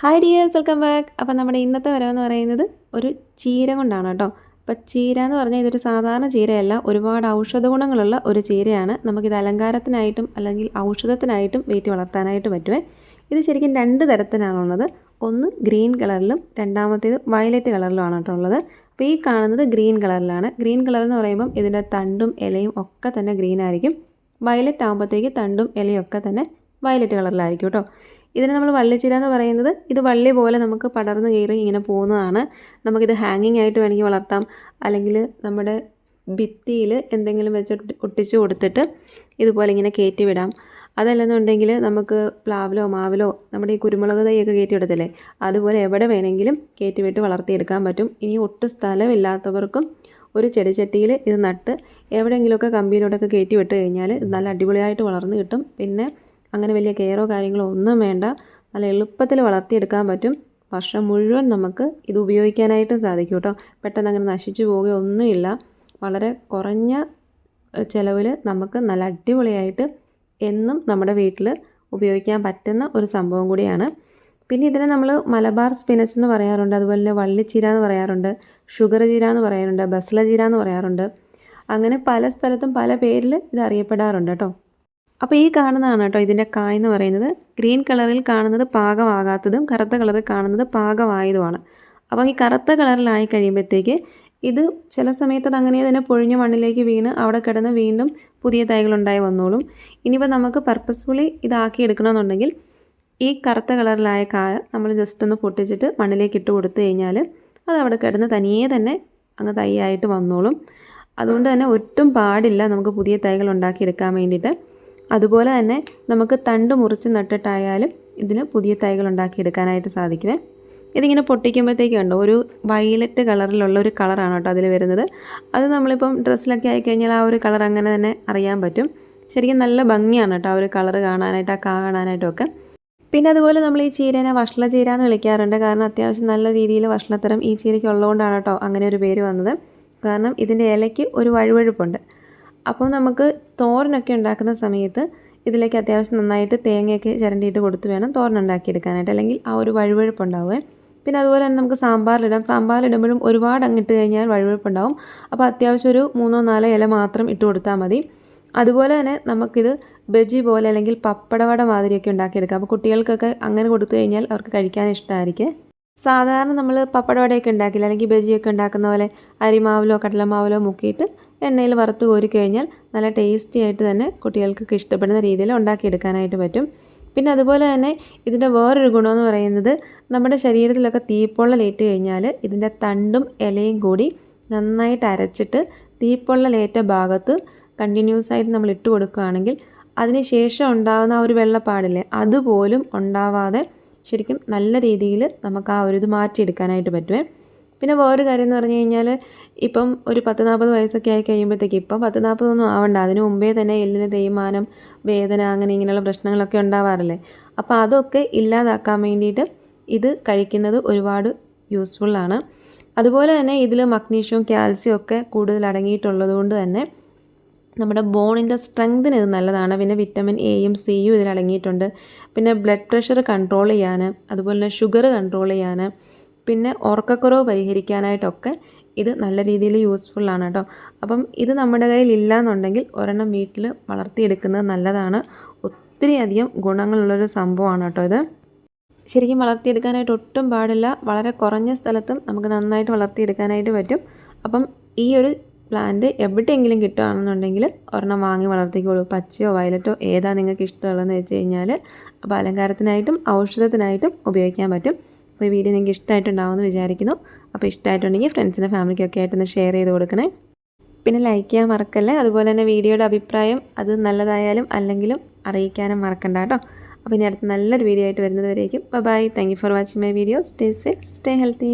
Hi dears welcome back അപ്പം നമ്മുടെ ഇന്നത്തെ വരവെന്ന് പറയുന്നത് ഒരു ചീര കൊണ്ടാണ് കേട്ടോ. അപ്പം ചീര എന്ന് പറഞ്ഞാൽ ഇതൊരു സാധാരണ ചീരയല്ല. ഒരുപാട് ഔഷധ ഗുണങ്ങളുള്ള ഒരു ചീരയാണ്. നമുക്കിത് അലങ്കാരത്തിനായിട്ടും അല്ലെങ്കിൽ ഔഷധത്തിനായിട്ടും വീട്ടിൽ വളർത്താനായിട്ട് പറ്റുമേ ഇത് ശരിക്കും രണ്ട് തരത്തിലാണുള്ളത്. ഒന്ന് ഗ്രീൻ കളറിലും രണ്ടാമത്തേത് വയലറ്റ് കളറിലുമാണ് കേട്ടോ ഉള്ളത്. അപ്പോൾ ഈ കാണുന്നത് ഗ്രീൻ കളറിലാണ്. ഗ്രീൻ കളർ എന്ന് പറയുമ്പം ഇതിന്റെ തണ്ടും ഇലയും ഒക്കെ തന്നെ ഗ്രീൻ ആയിരിക്കും. വയലറ്റ് ആകുമ്പോഴത്തേക്ക് തണ്ടും ഇലയും ഒക്കെ തന്നെ വയലറ്റ് കളറിലായിരിക്കും കേട്ടോ. ഇതിന് നമ്മൾ വള്ളിച്ചിര എന്ന് പറയുന്നത് ഇത് വള്ളി പോലെ നമുക്ക് പടർന്ന് കയറി ഇങ്ങനെ പോകുന്നതാണ്. നമുക്കിത് ഹാങ്ങിങ് ആയിട്ട് വേണമെങ്കിൽ വളർത്താം. അല്ലെങ്കിൽ നമ്മുടെ ഭിത്തിയിൽ എന്തെങ്കിലും വെച്ച് ഒട്ടിച്ചു കൊടുത്തിട്ട് ഇതുപോലെ ഇങ്ങനെ കയറ്റി വിടാം. അതല്ലെന്നുണ്ടെങ്കിൽ നമുക്ക് പ്ലാവിലോ മാവിലോ നമ്മുടെ ഈ കുരുമുളക് തൈയൊക്കെ കയറ്റി വിടത്തില്ലേ? അതുപോലെ എവിടെ വേണമെങ്കിലും കയറ്റി വിട്ട് വളർത്തിയെടുക്കാൻ പറ്റും. ഇനി ഒട്ടും സ്ഥലമില്ലാത്തവർക്കും ഒരു ചെടിച്ചട്ടിയിൽ ഇത് നട്ട് എവിടെയെങ്കിലുമൊക്കെ കമ്പിയിലൂടെയൊക്കെ കയറ്റി വിട്ട് കഴിഞ്ഞാൽ നല്ല അടിപൊളിയായിട്ട് വളർന്ന് കിട്ടും. പിന്നെ അങ്ങനെ വലിയ കെയറോ കാര്യങ്ങളോ ഒന്നും വേണ്ട. നല്ല എളുപ്പത്തിൽ വളർത്തിയെടുക്കാൻ പറ്റും. വർഷം മുഴുവൻ നമുക്ക് ഇത് ഉപയോഗിക്കാനായിട്ടും സാധിക്കും കേട്ടോ. പെട്ടെന്ന് അങ്ങനെ നശിച്ചു പോവുകയൊന്നുമില്ല വളരെ കുറഞ്ഞ ചിലവിൽ നമുക്ക് നല്ല അടിപൊളിയായിട്ട് എന്നും നമ്മുടെ വീട്ടിൽ ഉപയോഗിക്കാൻ പറ്റുന്ന ഒരു സംഭവം കൂടിയാണ്. പിന്നെ ഇതിനെ നമ്മൾ മലബാർ സ്പിനച്ച് എന്ന് പറയാറുണ്ട്. അതുപോലെ തന്നെ വള്ളിച്ചീര എന്ന് പറയാറുണ്ട്. ഷുഗർ ചീര എന്ന് പറയാറുണ്ട്. ബസ്ല ചീര എന്ന് പറയാറുണ്ട്. അങ്ങനെ പല സ്ഥലത്തും പല പേരിൽ ഇത് അറിയപ്പെടാറുണ്ട് കേട്ടോ. അപ്പോൾ ഈ കാണുന്നതാണ് കേട്ടോ ഇതിന്റെ കായ് എന്ന് പറയുന്നത്. ഗ്രീൻ കളറിൽ കാണുന്നത് പാകമാകാത്തതും കറുത്ത കളറിൽ കാണുന്നത് പാകമായതുമാണ്. അപ്പോൾ ഈ കറുത്ത കളറിലായി കഴിയുമ്പോഴത്തേക്ക് ഇത് ചില സമയത്ത് അത് അങ്ങനെ തന്നെ പൊഴിഞ്ഞ മണ്ണിലേക്ക് വീണ് അവിടെ കിടന്ന് വീണ്ടും പുതിയ തൈകൾ ഉണ്ടായി വന്നോളും. ഇനിയിപ്പോൾ നമുക്ക് പർപ്പസ്ഫുള്ളി ഇതാക്കി എടുക്കണമെന്നുണ്ടെങ്കിൽ ഈ കറുത്ത കളറിലായ കായ നമ്മൾ ജസ്റ്റ് ഒന്ന് പൊട്ടിച്ചിട്ട് മണ്ണിലേക്ക് ഇട്ട് കൊടുത്തു കഴിഞ്ഞാൽ അത് അവിടെ കിടന്ന് തനിയെ തന്നെ അങ്ങ് തൈയായിട്ട് വന്നോളും. അതുകൊണ്ട് തന്നെ ഒട്ടും പാടില്ല നമുക്ക് പുതിയ തൈകൾ ഉണ്ടാക്കിയെടുക്കാൻ വേണ്ടിയിട്ട്. അതുപോലെ തന്നെ നമുക്ക് തണ്ട് മുറിച്ച് നട്ടിട്ടായാലും ഇതിന് പുതിയ തൈകൾ ഉണ്ടാക്കിയെടുക്കാനായിട്ട് സാധിക്കുമേ ഇതിങ്ങനെ പൊട്ടിക്കുമ്പോഴത്തേക്ക് കണ്ടോ ഒരു വയലറ്റ് കളറിലുള്ള ഒരു കളറാണ് കേട്ടോ അതിൽ വരുന്നത്. അത് നമ്മളിപ്പം ഡ്രസ്സിലൊക്കെ ആയിക്കഴിഞ്ഞാൽ ആ ഒരു കളർ അങ്ങനെ തന്നെ അറിയാൻ പറ്റും. ശരിക്കും നല്ല ഭംഗിയാണ് കേട്ടോ ആ ഒരു കളർ കാണാനായിട്ട് ആ കാ കാണാനായിട്ടൊക്കെ. പിന്നെ അതുപോലെ നമ്മൾ ഈ ചീരനെ വഷള ചീര എന്ന് വിളിക്കാറുണ്ട്. കാരണം അത്യാവശ്യം നല്ല രീതിയിൽ വഷളത്തരം ഈ ചീരയ്ക്ക് ഉള്ളതുകൊണ്ടാണ് കേട്ടോ അങ്ങനെ ഒരു പേര് വന്നത്. കാരണം ഇതിന്റെ ഇലയ്ക്ക് ഒരു വഴുവഴുപ്പുണ്ട്. അപ്പോൾ നമുക്ക് തോരനൊക്കെ ഉണ്ടാക്കുന്ന സമയത്ത് ഇതിലേക്ക് അത്യാവശ്യം നന്നായിട്ട് തേങ്ങയൊക്കെ ചിരണ്ടിയിട്ട് കൊടുത്ത് വേണം തോരൻ ഉണ്ടാക്കിയെടുക്കാനായിട്ട് അല്ലെങ്കിൽ ആ ഒരു വഴുവഴുപ്പ് ഉണ്ടാവുമേ പിന്നെ അതുപോലെ തന്നെ നമുക്ക് സാമ്പാറിലിടാം. സാമ്പാറിലിടുമ്പോഴും ഒരുപാട് അങ്ങിട്ട് കഴിഞ്ഞാൽ വഴുവഴുപ്പുണ്ടാവും. അപ്പോൾ അത്യാവശ്യം ഒരു മൂന്നോ നാലോ ഇല മാത്രം ഇട്ട് കൊടുത്താൽ മതി. അതുപോലെ തന്നെ നമുക്കിത് ബജി പോലെ അല്ലെങ്കിൽ പപ്പടവട മാതിരിയൊക്കെ ഉണ്ടാക്കിയെടുക്കാം. അപ്പോൾ കുട്ടികൾക്കൊക്കെ അങ്ങനെ കൊടുത്തു കഴിഞ്ഞാൽ അവർക്ക് കഴിക്കാൻ ഇഷ്ടമായിരിക്കും. സാധാരണ നമ്മൾ പപ്പടവടയൊക്കെ ഉണ്ടാക്കില്ല. അല്ലെങ്കിൽ ബജിയൊക്കെ ഉണ്ടാക്കുന്ന പോലെ അരിമാവിലോ കടലമാവിലോ മുക്കിയിട്ട് എണ്ണയിൽ വറുത്ത് കോരി കഴിഞ്ഞാൽ നല്ല ടേസ്റ്റി ആയിട്ട് തന്നെ കുട്ടികൾക്കൊക്കെ ഇഷ്ടപ്പെടുന്ന രീതിയിൽ ഉണ്ടാക്കിയെടുക്കാനായിട്ട് പറ്റും. പിന്നെ അതുപോലെ തന്നെ ഇതിന്റെ വേറൊരു ഗുണമെന്ന് പറയുന്നത് നമ്മുടെ ശരീരത്തിലൊക്കെ തീപ്പൊള്ളലേറ്റ് കഴിഞ്ഞാൽ ഇതിന്റെ തണ്ടും ഇലയും കൂടി നന്നായിട്ട് അരച്ചിട്ട് തീപ്പൊള്ളലേറ്റ ഭാഗത്ത് കണ്ടിന്യൂസ് ആയിട്ട് നമ്മൾ ഇട്ട് കൊടുക്കുകയാണെങ്കിൽ അതിന് ശേഷം ഉണ്ടാകുന്ന ആ ഒരു വെള്ളപ്പാടില്ലേ അതുപോലും ഉണ്ടാവാതെ ശരിക്കും നല്ല രീതിയിൽ നമുക്ക് ആ ഒരു ഇത് മാറ്റിയെടുക്കാനായിട്ട് പറ്റുമേ പിന്നെ വേറൊരു കാര്യം എന്ന് പറഞ്ഞു കഴിഞ്ഞാൽ ഇപ്പം ഒരു പത്ത് നാൽപ്പത് വയസ്സൊക്കെ ആയി കഴിയുമ്പോഴത്തേക്ക് ഇപ്പം പത്ത് നാൽപ്പതൊന്നും ആവണ്ട. അതിന് മുമ്പേ തന്നെ എല്ലിന് തേയ്മാനം വേദന അങ്ങനെ ഇങ്ങനെയുള്ള പ്രശ്നങ്ങളൊക്കെ ഉണ്ടാവാറില്ലേ? അപ്പോൾ അതൊക്കെ ഇല്ലാതാക്കാൻ വേണ്ടിയിട്ട് ഇത് കഴിക്കുന്നത് ഒരുപാട് യൂസ്ഫുള്ളാണ് അതുപോലെ തന്നെ ഇതിൽ മഗ്നീഷ്യവും കാൽസ്യവും ഒക്കെ കൂടുതൽ അടങ്ങിയിട്ടുള്ളത് കൊണ്ട് തന്നെ നമ്മുടെ ബോണിന്റെ സ്ട്രെങ്തിന് ഇത് നല്ലതാണ്. പിന്നെ വിറ്റമിൻ എയും സിയും ഇതിൽ അടങ്ങിയിട്ടുണ്ട്. പിന്നെ ബ്ലഡ് പ്രഷർ കൺട്രോൾ ചെയ്യാൻ അതുപോലെ തന്നെ ഷുഗർ കൺട്രോൾ ചെയ്യാൻ പിന്നെ ഉറക്കക്കുറവ് പരിഹരിക്കാനായിട്ടൊക്കെ ഇത് നല്ല രീതിയിൽ യൂസ്ഫുള്ളാണ് കേട്ടോ. അപ്പം ഇത് നമ്മുടെ കയ്യിൽ ഇല്ല എന്നുണ്ടെങ്കിൽ ഒരെണ്ണം വീട്ടിൽ വളർത്തിയെടുക്കുന്നത് നല്ലതാണ്. ഒത്തിരി അധികം ഗുണങ്ങളുള്ളൊരു സംഭവമാണ് കേട്ടോ ഇത്. ശരിക്കും വളർത്തിയെടുക്കാനായിട്ട് ഒട്ടും പാടില്ല. വളരെ കുറഞ്ഞ സ്ഥലത്തും നമുക്ക് നന്നായിട്ട് വളർത്തിയെടുക്കാനായിട്ട് പറ്റും. അപ്പം ഈ ഒരു പ്ലാന്റ് എവിടെയെങ്കിലും കിട്ടുകയാണെന്നുണ്ടെങ്കിൽ ഒരെണ്ണം വാങ്ങി വളർത്തിക്കോളൂ. പച്ചയോ വയലറ്റോ ഏതാ നിങ്ങൾക്ക് ഇഷ്ടമുള്ളതെന്ന് വെച്ച് കഴിഞ്ഞാൽ അപ്പോൾ അലങ്കാരത്തിനായിട്ടും ഔഷധത്തിനായിട്ടും ഉപയോഗിക്കാൻ പറ്റും. അപ്പോൾ ഈ വീഡിയോ നിങ്ങൾക്ക് ഇഷ്ടമായിട്ടുണ്ടാവുമെന്ന് വിചാരിക്കുന്നു. അപ്പോൾ ഇഷ്ടമായിട്ടുണ്ടെങ്കിൽ ഫ്രണ്ട്സിനും ഫാമിലിക്കൊക്കെ ആയിട്ടൊന്ന് ഷെയർ ചെയ്ത് കൊടുക്കണേ. പിന്നെ ലൈക്ക് ചെയ്യാൻ മറക്കല്ലേ? അതുപോലെ തന്നെ വീഡിയോയുടെ അഭിപ്രായം അത് നല്ലതായാലും അല്ലെങ്കിലും അറിയിക്കാനും മറക്കണ്ട കേട്ടോ. അപ്പോൾ ഇനി അടുത്ത നല്ലൊരു വീഡിയോ ആയിട്ട് വരുന്നത് വരേക്കും. Bye thank you for watching my video stay safe stay healthy